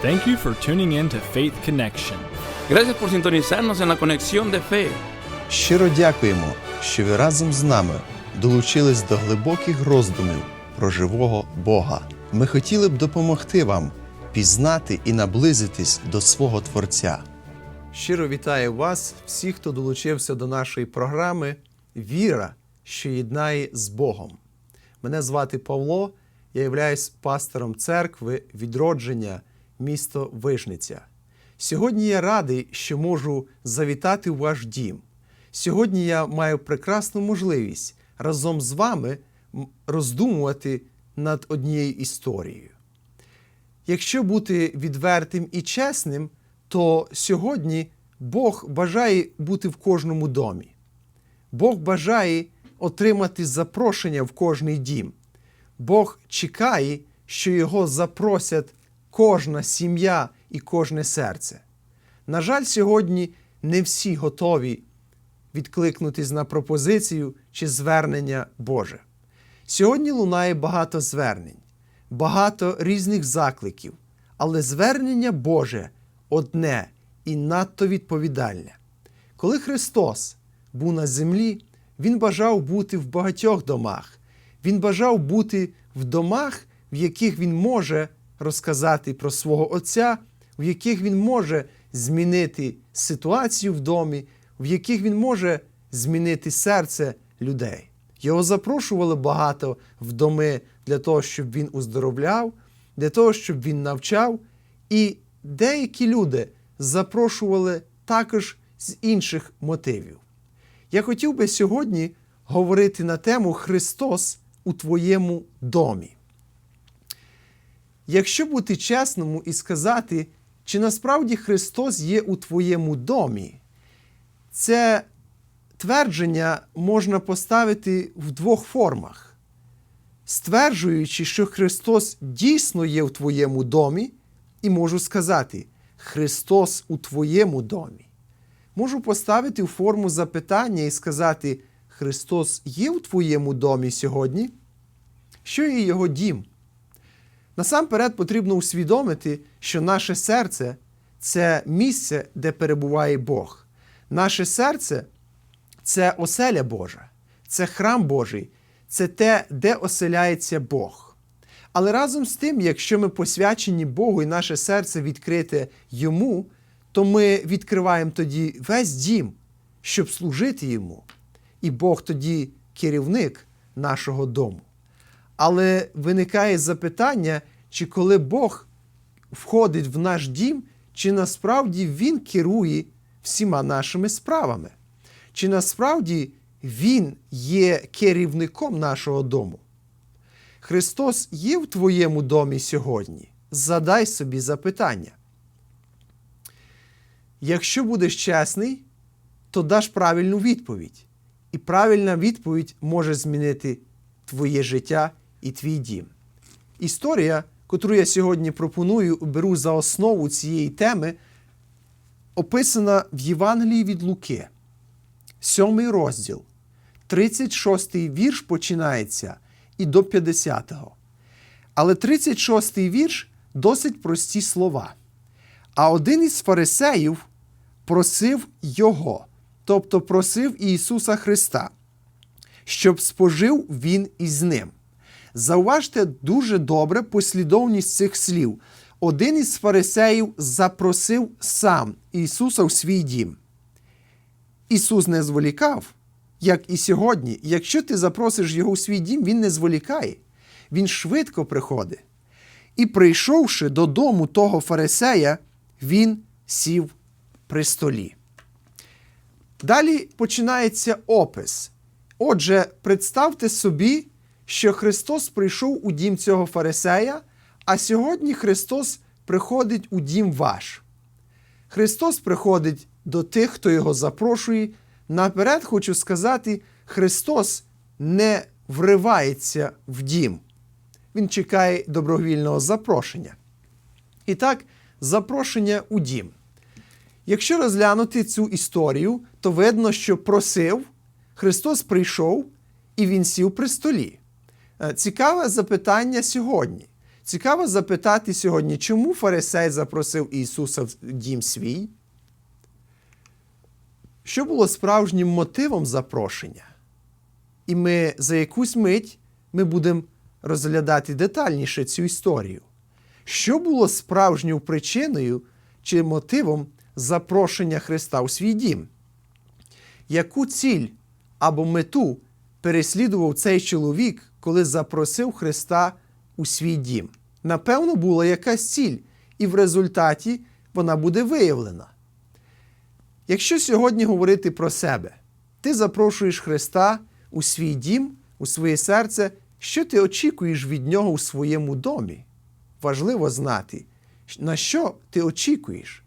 Thank you for tuning in to Faith Connection. Gracias por sintonizarnos en la conexión de fe. Щиро дякуємо, що ви разом з нами долучились до глибоких роздумів про живого Бога. Ми хотіли б допомогти вам пізнати і наблизитись до свого Творця. Щиро вітаю вас, всіх, хто долучився до нашої програми Віра, що єднає з Богом. Мене звати Павло, я являюсь пастором церкви відродження місто Вижниця. Сьогодні я радий, що можу завітати у ваш дім. Сьогодні я маю прекрасну можливість разом з вами роздумувати над однією історією. Якщо бути відвертим і чесним, то сьогодні Бог бажає бути в кожному домі. Бог бажає отримати запрошення в кожний дім. Бог чекає, що його запросять кожна сім'я і кожне серце. На жаль, сьогодні не всі готові відкликнутись на пропозицію чи звернення Боже. Сьогодні лунає багато звернень, багато різних закликів, але звернення Боже одне і надто відповідальне. Коли Христос був на землі, Він бажав бути в багатьох домах. Він бажав бути в домах, в яких він може розказати про свого Отця, в яких він може змінити ситуацію в домі, в яких він може змінити серце людей. Його запрошували багато в доми для того, щоб він уздоровляв, для того, щоб він навчав. І деякі люди запрошували також з інших мотивів. Я хотів би сьогодні говорити на тему Христос у твоєму домі. Якщо бути чесному і сказати, чи насправді Христос є у твоєму домі, це твердження можна поставити в двох формах. Стверджуючи, що Христос дійсно є в твоєму домі, і можу сказати, Христос у твоєму домі. Можу поставити в форму запитання і сказати, Христос є у твоєму домі сьогодні? Що є його дім? Насамперед потрібно усвідомити, що наше серце це місце, де перебуває Бог. Наше серце це оселя Божа, це храм Божий, це те, де оселяється Бог. Але разом з тим, якщо ми посвячені Богу і наше серце відкрите Йому, то ми відкриваємо тоді весь дім, щоб служити Йому. І Бог тоді керівник нашого дому. Але виникає запитання, чи коли Бог входить в наш дім, чи насправді Він керує всіма нашими справами? Чи насправді Він є керівником нашого дому? Христос є в твоєму домі сьогодні? Задай собі запитання. Якщо будеш чесний, то даш правильну відповідь. І правильна відповідь може змінити твоє життя і твій дім. Історія, яку я сьогодні пропоную, беру за основу цієї теми, описана в Євангелії від Луки, 7 розділ, 36 вірш починається і до 50-го. Але 36 вірш досить прості слова. А один із фарисеїв просив Його, тобто просив Ісуса Христа, щоб спожив Він із ним. Зауважте дуже добре послідовність цих слів. Один із фарисеїв запросив сам Ісуса в свій дім. Ісус не зволікав, як і сьогодні. Якщо ти запросиш Його у свій дім, Він не зволікає, Він швидко приходить. І, прийшовши додому того фарисея, він сів при столі. Далі починається опис. Отже, представте собі, що Христос прийшов у дім цього фарисея, а сьогодні Христос приходить у дім ваш. Христос приходить до тих, хто його запрошує. Наперед хочу сказати, Христос не вривається в дім. Він чекає добровільного запрошення. І так, запрошення у дім. Якщо розглянути цю історію, то видно, що просив, Христос прийшов і він сів при столі. Е, Цікаве запитання сьогодні. Цікаво запитати сьогодні, чому фарисей запросив Ісуса в дім свій? Що було справжнім мотивом запрошення? І ми за якусь мить ми будемо розглядати детальніше цю історію. Що було справжньою причиною чи мотивом запрошення Христа у свій дім? Яку ціль або мету переслідував цей чоловік, коли запросив Христа у свій дім? Напевно, була якась ціль, і в результаті вона буде виявлена. Якщо сьогодні говорити про себе, ти запрошуєш Христа у свій дім, у своє серце, що ти очікуєш від нього у своєму домі? Важливо знати, на що ти очікуєш.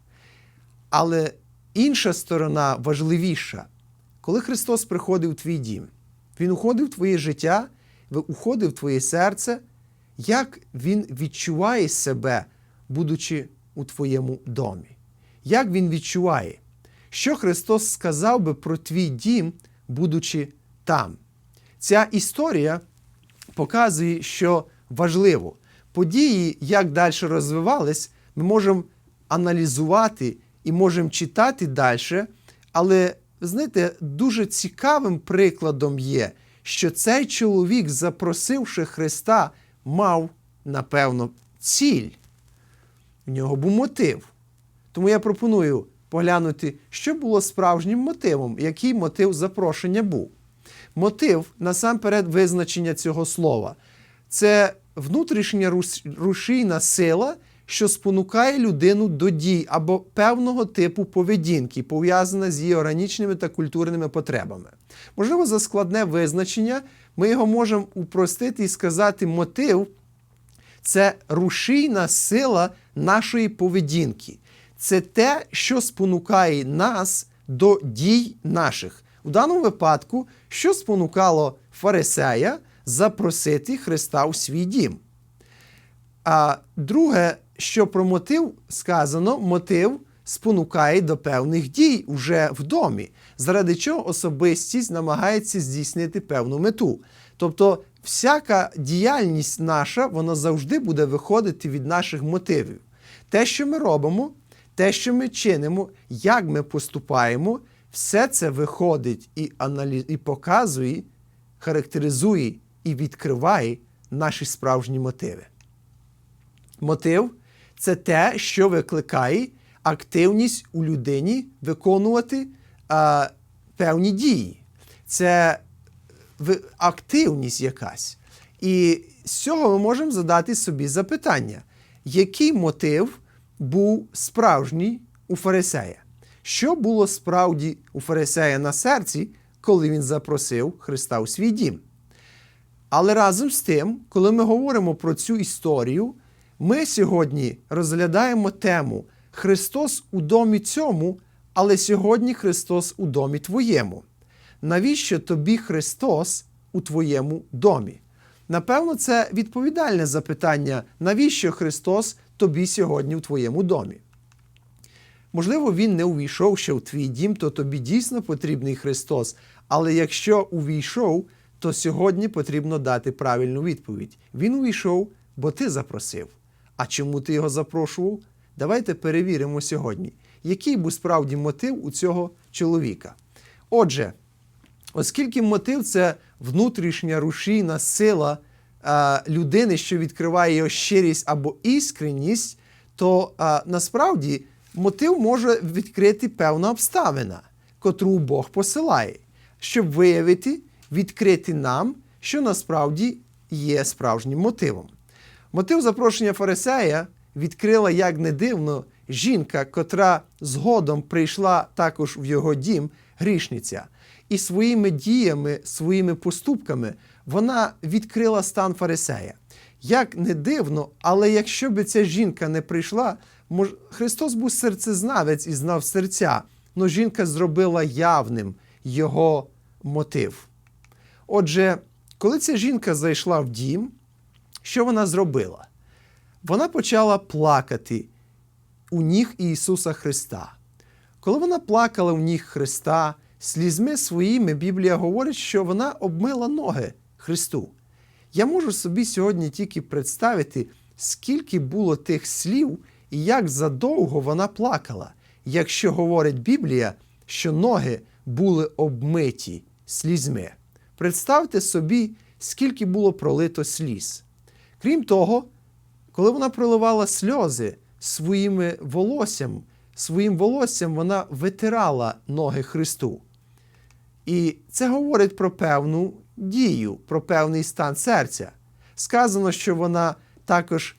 Але інша сторона важливіша. Коли Христос приходив у твій дім, Він уходив в твоє життя, уходив в твоє серце, як Він відчуває себе, будучи у твоєму домі? Як Він відчуває? Що Христос сказав би про твій дім, будучи там? Ця історія показує, що важливо. Події, як далі розвивались, ми можемо аналізувати і можемо читати далі, але, знаєте, дуже цікавим прикладом є, що цей чоловік, запросивши Христа, мав, напевно, ціль. В нього був мотив. Тому я пропоную поглянути, що було справжнім мотивом, який мотив запрошення був. Мотив насамперед визначення цього слова. Це внутрішня рушійна сила, що спонукає людину до дій або певного типу поведінки, пов'язана з її органічними та культурними потребами. Можливо, за складне визначення ми його можемо упростити і сказати мотив це рушійна сила нашої поведінки. Це те, що спонукає нас до дій наших. У даному випадку, що спонукало фарисея запросити Христа у свій дім. А друге, що про мотив сказано, мотив спонукає до певних дій уже в домі, заради чого особистість намагається здійснити певну мету. Тобто, всяка діяльність наша, вона завжди буде виходити від наших мотивів. Те, що ми робимо, те, що ми чинимо, як ми поступаємо, все це виходить і, аналіз... і показує, характеризує і відкриває наші справжні мотиви. Мотив це те, що викликає активність у людині виконувати а, певні дії. Це активність якась. І з цього ми можемо задати собі запитання, який мотив був справжній у фарисея? Що було справді у фарисея на серці, коли він запросив Христа у свій дім? Але разом з тим, коли ми говоримо про цю історію, ми сьогодні розглядаємо тему Христос у домі цьому, але сьогодні Христос у домі твоєму. Навіщо тобі Христос у твоєму домі? Напевно, це відповідальне запитання, навіщо Христос тобі сьогодні у твоєму домі? Можливо, він не увійшов ще в твій дім, то тобі дійсно потрібний Христос. Але якщо увійшов, то сьогодні потрібно дати правильну відповідь. Він увійшов, бо ти запросив. А чому ти його запрошував? Давайте перевіримо сьогодні, який був справді мотив у цього чоловіка. Отже, оскільки мотив це внутрішня рушійна сила е, людини, що відкриває його щирість або іскренність, то е, насправді мотив може відкрити певна обставина, котру Бог посилає, щоб виявити, відкрити нам, що насправді є справжнім мотивом. Мотив запрошення фарисея відкрила, як не дивно, жінка, котра згодом прийшла також в його дім, грішниця. І своїми діями, своїми поступками вона відкрила стан фарисея. Як не дивно, але якщо би ця жінка не прийшла. Христос був серцезнавець і знав серця, але жінка зробила явним його мотив. Отже, коли ця жінка зайшла в дім, що вона зробила? Вона почала плакати у ніг Ісуса Христа. Коли вона плакала у ніг Христа, слізьми своїми Біблія говорить, що вона обмила ноги Христу. Я можу собі сьогодні тільки представити, скільки було тих слів і як задовго вона плакала, якщо говорить Біблія, що ноги були обмиті слізьми. Представте собі, скільки було пролито сліз. Крім того, коли вона проливала сльози своїми волоссям, своїм волоссям вона витирала ноги Христу. І це говорить про певну дію, про певний стан серця. Сказано, що вона також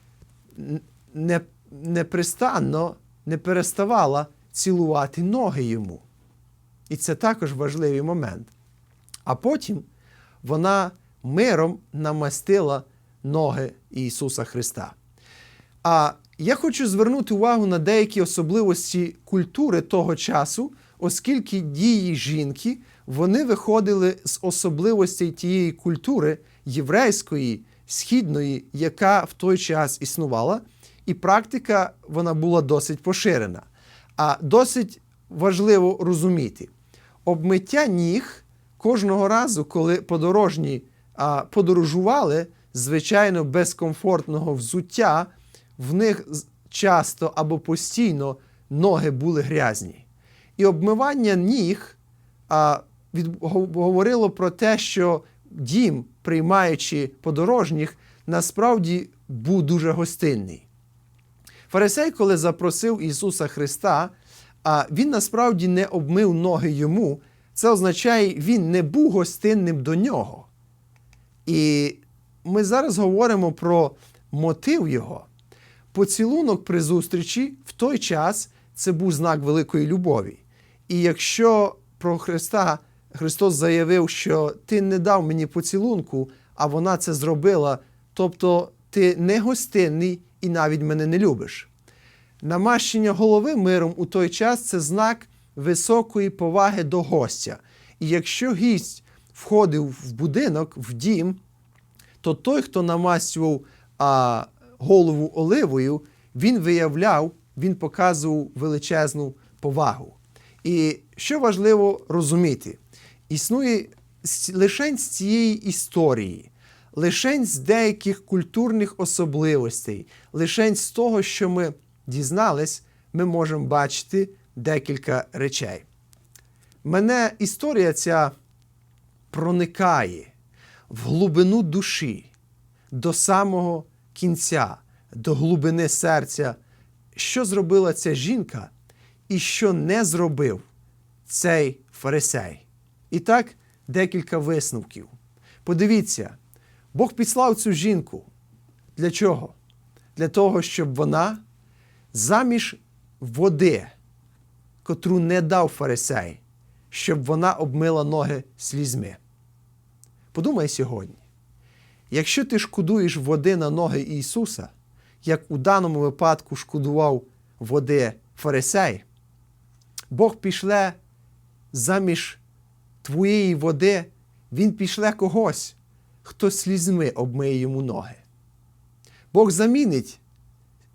непрестанно не переставала цілувати ноги йому. І це також важливий момент. А потім вона миром намастила ноги Ісуса Христа. А я хочу звернути увагу на деякі особливості культури того часу, оскільки дії жінки вони виходили з особливостей тієї культури єврейської, східної, яка в той час існувала, і практика вона була досить поширена. А досить важливо розуміти, обмиття ніг кожного разу, коли подорожні а, подорожували, звичайно, без комфортного взуття, в них часто або постійно ноги були грязні. І обмивання ніг а, від, говорило про те, що дім, приймаючи подорожніх, насправді був дуже гостинний. Фарисей, коли запросив Ісуса Христа, а він насправді не обмив ноги йому, це означає, він не був гостинним до нього. І ми зараз говоримо про мотив його. Поцілунок при зустрічі в той час це був знак великої любові. І якщо про Христа Христос заявив, що ти не дав мені поцілунку, а вона це зробила, тобто ти не гостинний і навіть мене не любиш. Намащення голови миром у той час це знак високої поваги до гостя. І якщо гість входив в будинок, в дім, то той, хто намастював а, голову оливою, він виявляв, він показував величезну повагу. І що важливо розуміти, існує с- лише з цієї історії, лише з деяких культурних особливостей, лише з того, що ми дізнались, ми можемо бачити декілька речей. Мене історія ця проникає в глибину душі до самого кінця, до глибини серця, що зробила ця жінка і що не зробив цей фарисей. І так, декілька висновків. Подивіться, Бог підслав цю жінку. Для чого? Для того, щоб вона заміж води, котру не дав фарисей, щоб вона обмила ноги слізьми. Подумай сьогодні, якщо ти шкодуєш води на ноги Ісуса, як у даному випадку шкодував води фарисей, Бог пішле заміж твоєї води, Він пішле когось, хто слізьми обмиє йому ноги. Бог замінить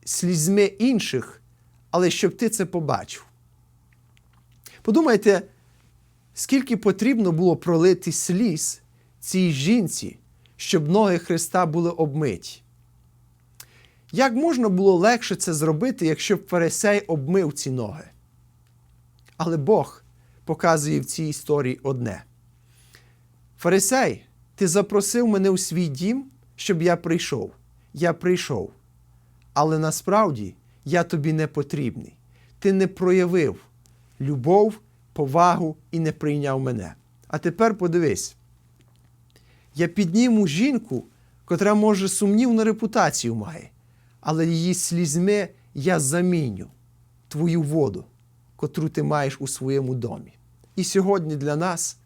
слізьми інших, але щоб ти це побачив. Подумайте, скільки потрібно було пролити сліз цій жінці, щоб ноги Христа були обмиті. Як можна було легше це зробити, якщо б фарисей обмив ці ноги? Але Бог показує в цій історії одне. Фарисей, ти запросив мене у свій дім, щоб я прийшов. Я прийшов. Але насправді я тобі не потрібний. Ти не проявив любов, повагу і не прийняв мене. А тепер подивись: я підніму жінку, котра може сумнівну репутацію має, але її слізьми я заміню твою воду, котру ти маєш у своєму домі. І сьогодні для нас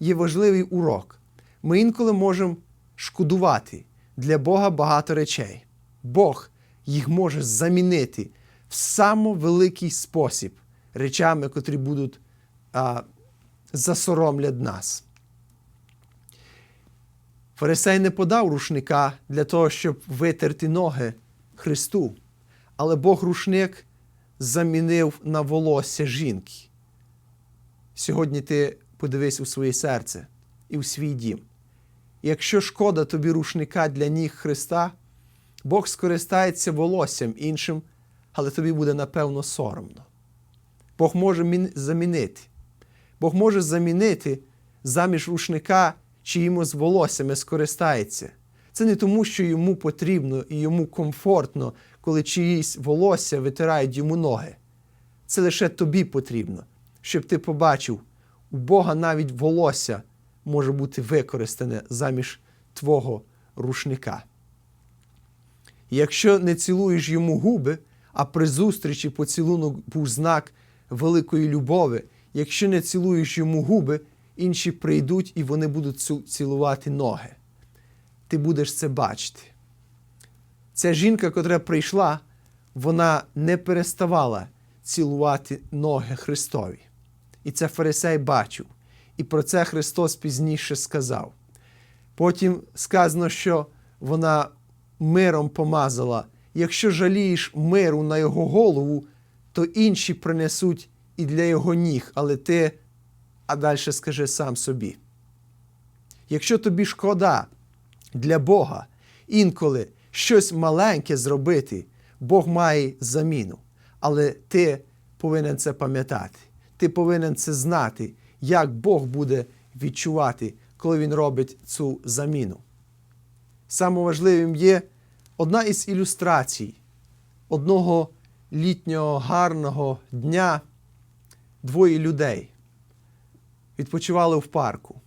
є важливий урок. Ми інколи можемо шкодувати для Бога багато речей. Бог їх може замінити в самовеликий спосіб речами, котрі будуть а, засоромлять нас. Фарисей не подав рушника для того, щоб витерти ноги Христу, але Бог рушник замінив на волосся жінки. Сьогодні ти подивись у своє серце і у свій дім. Якщо шкода тобі рушника для ніг Христа, Бог скористається волоссям іншим, але тобі буде напевно соромно. Бог може замінити. Бог може замінити заміж рушника чиїмось волоссями скористається. Це не тому, що йому потрібно і йому комфортно, коли чиїсь волосся витирають йому ноги. Це лише тобі потрібно, щоб ти побачив, у Бога навіть волосся може бути використане заміж твого рушника. І Якщо не цілуєш йому губи, а при зустрічі поцілунок був знак великої любові, якщо не цілуєш йому губи, інші прийдуть і вони будуть цілувати ноги. Ти будеш це бачити. Ця жінка, котра прийшла, вона не переставала цілувати ноги Христові. І це фарисей бачив. І про це Христос пізніше сказав. Потім сказано, що вона миром помазала. Якщо жалієш миру на його голову, то інші принесуть і для його ніг, але ти, а далі скажи сам собі. Якщо тобі шкода для Бога інколи щось маленьке зробити, Бог має заміну. Але ти повинен це пам'ятати. Ти повинен це знати, як Бог буде відчувати, коли Він робить цю заміну. Саме важливим є одна із ілюстрацій одного літнього гарного дня двоє людей відпочивали в парку.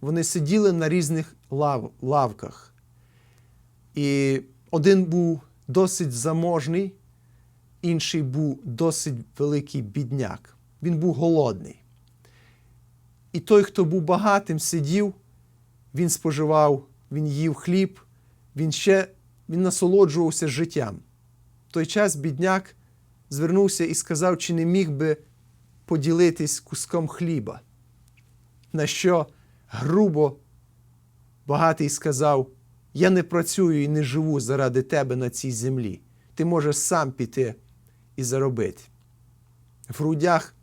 Вони сиділи на різних лав, лавках. І один був досить заможний, інший був досить великий бідняк. Він був голодний. І той, хто був багатим, сидів, він споживав, він їв хліб, він ще він насолоджувався життям. В той час бідняк звернувся і сказав, чи не міг би поділитись куском хліба. На що грубо багатий сказав: Я не працюю і не живу заради тебе на цій землі. Ти можеш сам піти і заробити. В грудях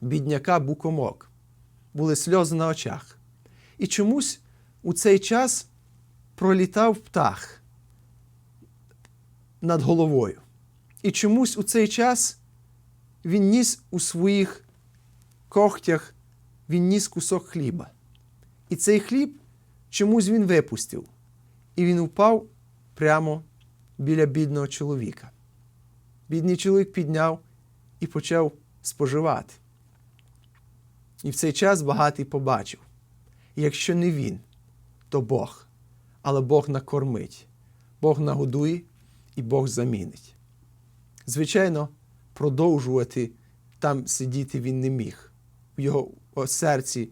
бідняка був комок, були сльози на очах. І чомусь у цей час пролітав птах над головою. І чомусь у цей час він ніс у своїх когтях, він ніс кусок хліба. І цей хліб чомусь він випустив. І він впав прямо біля бідного чоловіка. Бідний чоловік підняв і почав споживати. І в цей час багатий побачив: якщо не він, то Бог. Але Бог накормить, Бог нагодує і Бог замінить. Звичайно, продовжувати там сидіти він не міг. Його о, серці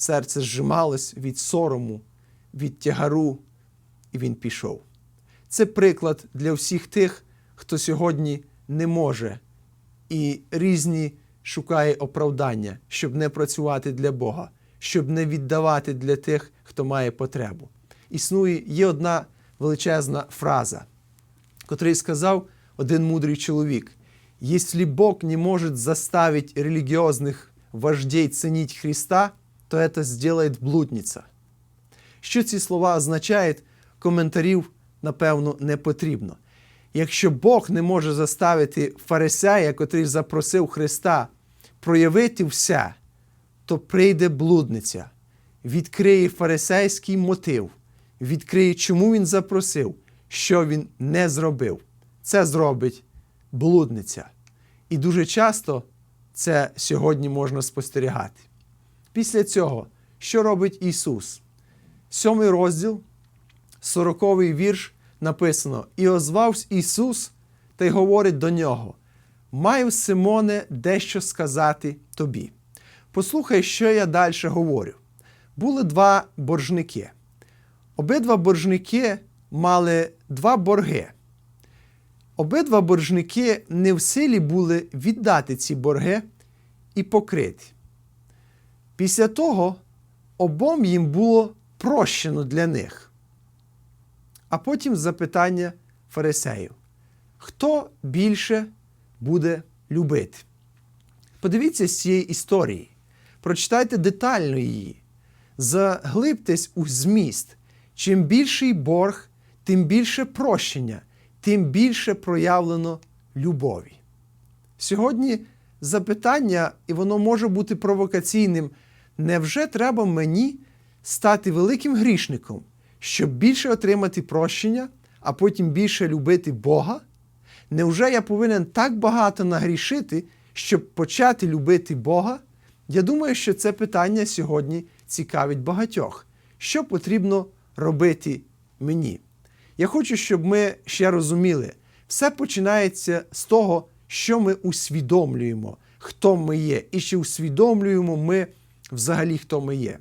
серце зжималось від сорому, від тягару, і він пішов. Це приклад для всіх тих, хто сьогодні не може і різні шукає оправдання, щоб не працювати для Бога, щоб не віддавати для тих, хто має потребу. Існує є одна величезна фраза, котрий сказав один мудрий чоловік: «Если Бог не может заставить религиозных вождей ценить Христа, то это сделает блудниця. Що ці слова означають, коментарів, напевно, не потрібно. Якщо Бог не може заставити фарисея, котрий запросив Христа, проявити все, то прийде блудниця, відкриє фарисейський мотив, відкриє, чому він запросив, що він не зробив. Це зробить блудниця. І дуже часто це сьогодні можна спостерігати. Після цього, що робить Ісус? Сьомий розділ, сороковий вірш написано: І озвався Ісус та й говорить до нього: Маю, Симоне, дещо сказати тобі. Послухай, що я далі говорю. Були два боржники. Обидва боржники мали два борги. Обидва боржники не в силі були віддати ці борги і покрити. Після того обом їм було прощено для них. А потім запитання фарисеїв: хто більше буде любити? Подивіться з цієї історії, прочитайте детально її, заглибтесь у зміст. Чим більший борг, тим більше прощення, тим більше проявлено любові. Сьогодні запитання, і воно може бути провокаційним. Невже треба мені стати великим грішником, щоб більше отримати прощення, а потім більше любити Бога? Невже я повинен так багато нагрішити, щоб почати любити Бога? Я думаю, що це питання сьогодні цікавить багатьох. Що потрібно робити мені? Я хочу, щоб ми ще розуміли, все починається з того, що ми усвідомлюємо, хто ми є, і чи усвідомлюємо ми взагалі, хто ми є.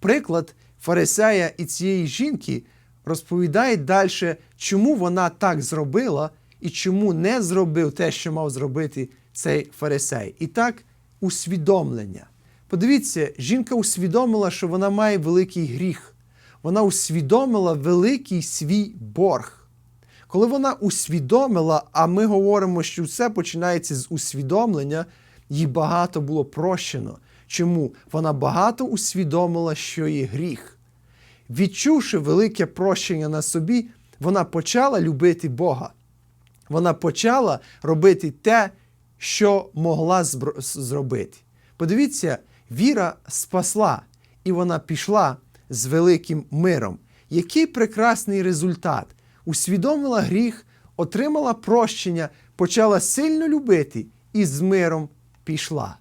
Приклад фарисея і цієї жінки розповідає далі, чому вона так зробила і чому не зробив те, що мав зробити цей фарисей. І так, усвідомлення. Подивіться, жінка усвідомила, що вона має великий гріх. Вона усвідомила великий свій борг. Коли вона усвідомила, а ми говоримо, що все починається з усвідомлення, їй багато було прощено. Чому? Вона багато усвідомила, що є гріх. Відчувши велике прощення на собі, вона почала любити Бога. Вона почала робити те, що могла зробити. Подивіться, віра спасла, і вона пішла з великим миром. Який прекрасний результат! Усвідомила гріх, отримала прощення, почала сильно любити і з миром пішла.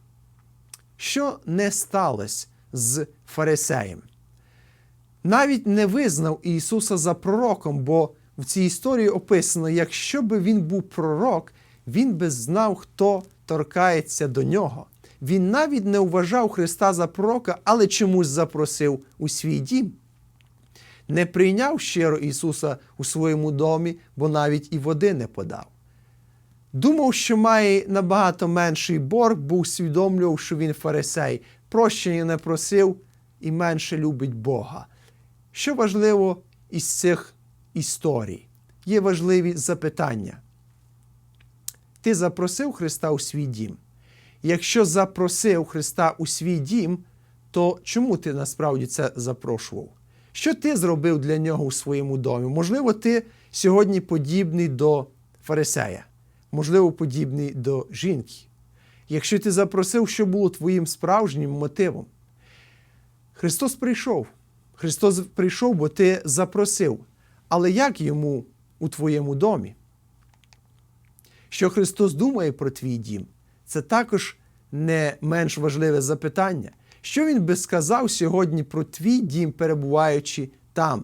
Що не сталося з фарисеєм? навіть не визнав Ісуса за пророком, бо в цій історії описано, якщо би він був пророк, він би знав, хто торкається до нього. Він навіть не вважав Христа за пророка, але чомусь запросив у свій дім. Не прийняв щиро Ісуса у своєму домі, бо навіть і води не подав. Думав, що має набагато менший борг, бо усвідомлював, що він фарисей, прощення не просив і менше любить Бога. Що важливо із цих історій? Є важливі запитання. Ти запросив Христа у свій дім? Якщо запросив Христа у свій дім, то чому ти насправді це запрошував? Що ти зробив для нього у своєму домі? Можливо, ти сьогодні подібний до фарисея, можливо, подібний до жінки. Якщо ти запросив, що було твоїм справжнім мотивом? Христос прийшов. Христос прийшов, бо ти запросив. Але як йому у твоєму домі? Що Христос думає про твій дім? Це також не менш важливе запитання. Що Він би сказав сьогодні про твій дім, перебуваючи там?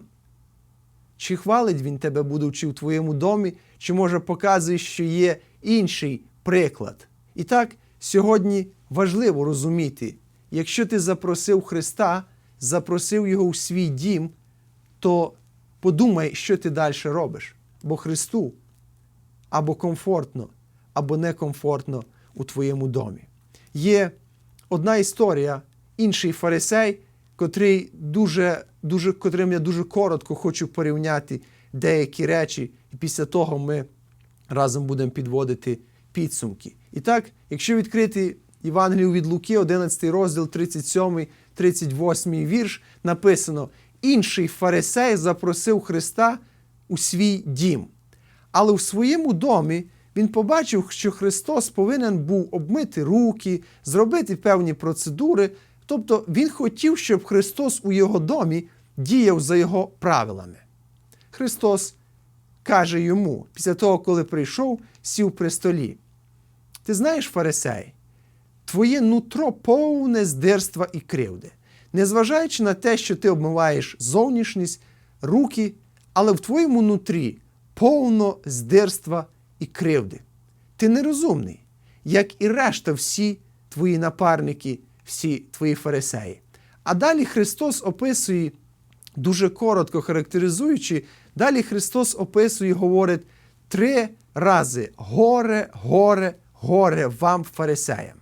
Чи хвалить він тебе, будучи в твоєму домі, чи може показує, що є інший приклад? І так, сьогодні важливо розуміти, якщо ти запросив Христа, запросив Його у свій дім, то подумай, що ти далі робиш. Бо Христу або комфортно, або некомфортно у твоєму домі. Є одна історія, інший фарисей, котрий дуже, дуже, котрим я дуже коротко хочу порівняти деякі речі, і після того ми разом будемо підводити підсумки. І так, якщо відкрити Євангелію від Луки, 11 розділ, 37, 38 вірш, написано: інший фарисей запросив Христа у свій дім. Але у своєму домі він побачив, що Христос повинен був обмити руки, зробити певні процедури. Тобто він хотів, щоб Христос у його домі діяв за його правилами. Христос каже йому, після того, коли прийшов, сів при столі. Ти знаєш, фарисей, твоє нутро повне здирства і кривди, незважаючи на те, що ти обмиваєш зовнішність, руки, але в твоєму нутрі повно здирства і кривди. Ти нерозумний, як і решта всі твої напарники, всі твої фарисеї. А далі Христос описує, дуже коротко характеризуючи, далі Христос описує говорить три рази горе, горе, горе вам, фарисеям.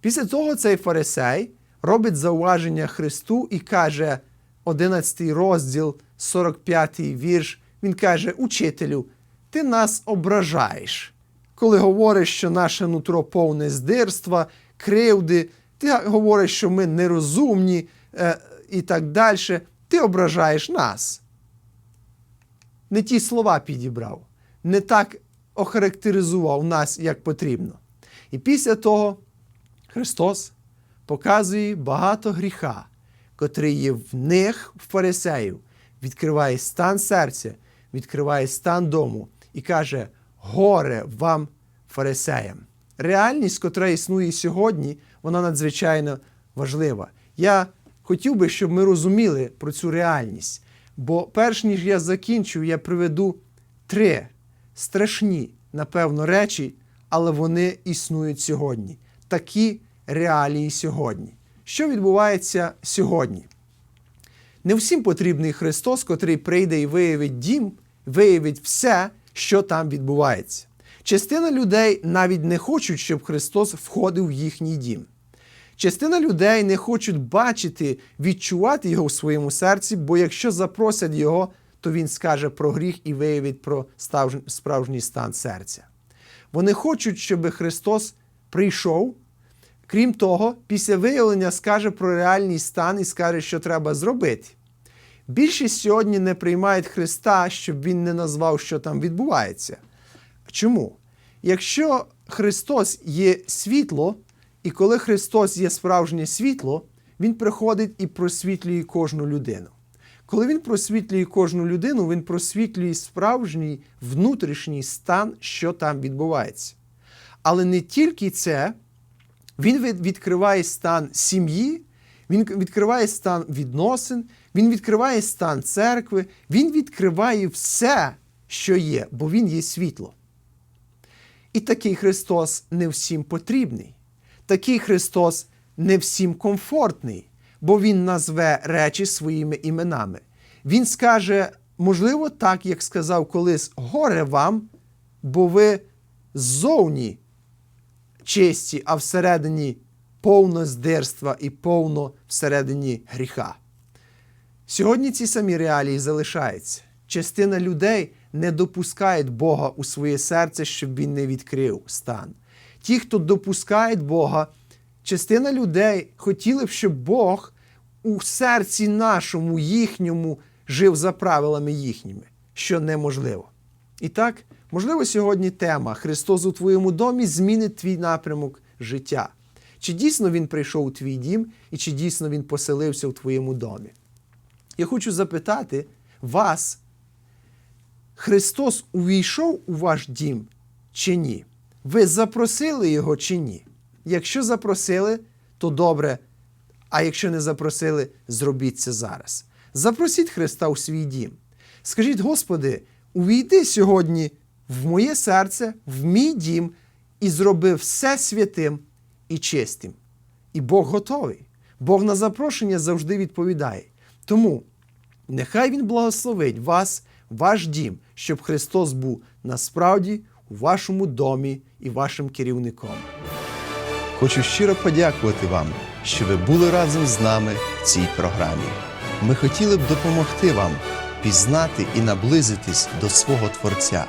Після того цей фарисей робить зауваження Христу і каже, 11 розділ, 45 вірш, він каже: Учителю, ти нас ображаєш, коли говориш, що наше нутро повне здирства, кривди, ти говориш, що ми нерозумні е, і так далі. Ти ображаєш нас. не ті слова підібрав, не так охарактеризував нас, як потрібно. І після того Христос показує багато гріха, котрий є в них, в фарисеїв, відкриває стан серця, відкриває стан дому і каже: горе вам, фарисеям. Реальність, котра існує сьогодні, вона надзвичайно важлива. Я хотів би, щоб ми розуміли про цю реальність. Бо перш ніж я закінчу, я приведу три страшні, напевно, речі, але вони існують сьогодні. Такі реалії сьогодні. Що відбувається сьогодні? Не всім потрібний Христос, котрий прийде і виявить дім, виявить все, що там відбувається. Частина людей навіть не хочуть, щоб Христос входив в їхній дім. Частина людей не хочуть бачити, відчувати його в своєму серці, бо якщо запросять його, то він скаже про гріх і виявить про справжній стан серця. Вони хочуть, щоб Христос прийшов. Крім того, після виявлення скаже про реальний стан і скаже, що треба зробити. Більшість сьогодні не приймають Христа, щоб він не назвав, що там відбувається. Чому? Якщо Христос є світло, і коли Христос є справжнє світло, Він приходить і просвітлює кожну людину. Коли Він просвітлює кожну людину, Він просвітлює справжній внутрішній стан, що там відбувається. Але не тільки це, він відкриває стан сім'ї, він відкриває стан відносин, він відкриває стан церкви, він відкриває все, що є, бо він є світло. І такий Христос не всім потрібний. Такий Христос не всім комфортний, бо Він назве речі своїми іменами. Він скаже, можливо, так, як сказав колись, горе вам, бо ви ззовні чисті, а всередині повно здирства і повно всередині гріха. Сьогодні ці самі реалії залишаються. Частина людей не допускають Бога у своє серце, щоб він не відкрив стан. Ті, хто допускають Бога, частина людей хотіли б, щоб Бог у серці нашому, їхньому, жив за правилами їхніми, що неможливо. І так, можливо, сьогодні тема Христос у твоєму домі змінить твій напрямок життя. Чи дійсно Він прийшов у твій дім, і чи дійсно Він поселився у твоєму домі? Я хочу запитати вас, Христос увійшов у ваш дім чи ні? Ви запросили Його чи ні? Якщо запросили, то добре. А якщо не запросили, зробіть це зараз. Запросіть Христа у свій дім. Скажіть, Господи, увійди сьогодні в моє серце, в мій дім і зроби все святим і чистим. І Бог готовий. Бог на запрошення завжди відповідає. Тому нехай Він благословить вас, ваш дім, щоб Христос був насправді у вашому домі і вашим керівником. Хочу щиро подякувати вам, що ви були разом з нами в цій програмі. Ми хотіли б допомогти вам пізнати і наблизитись до свого Творця.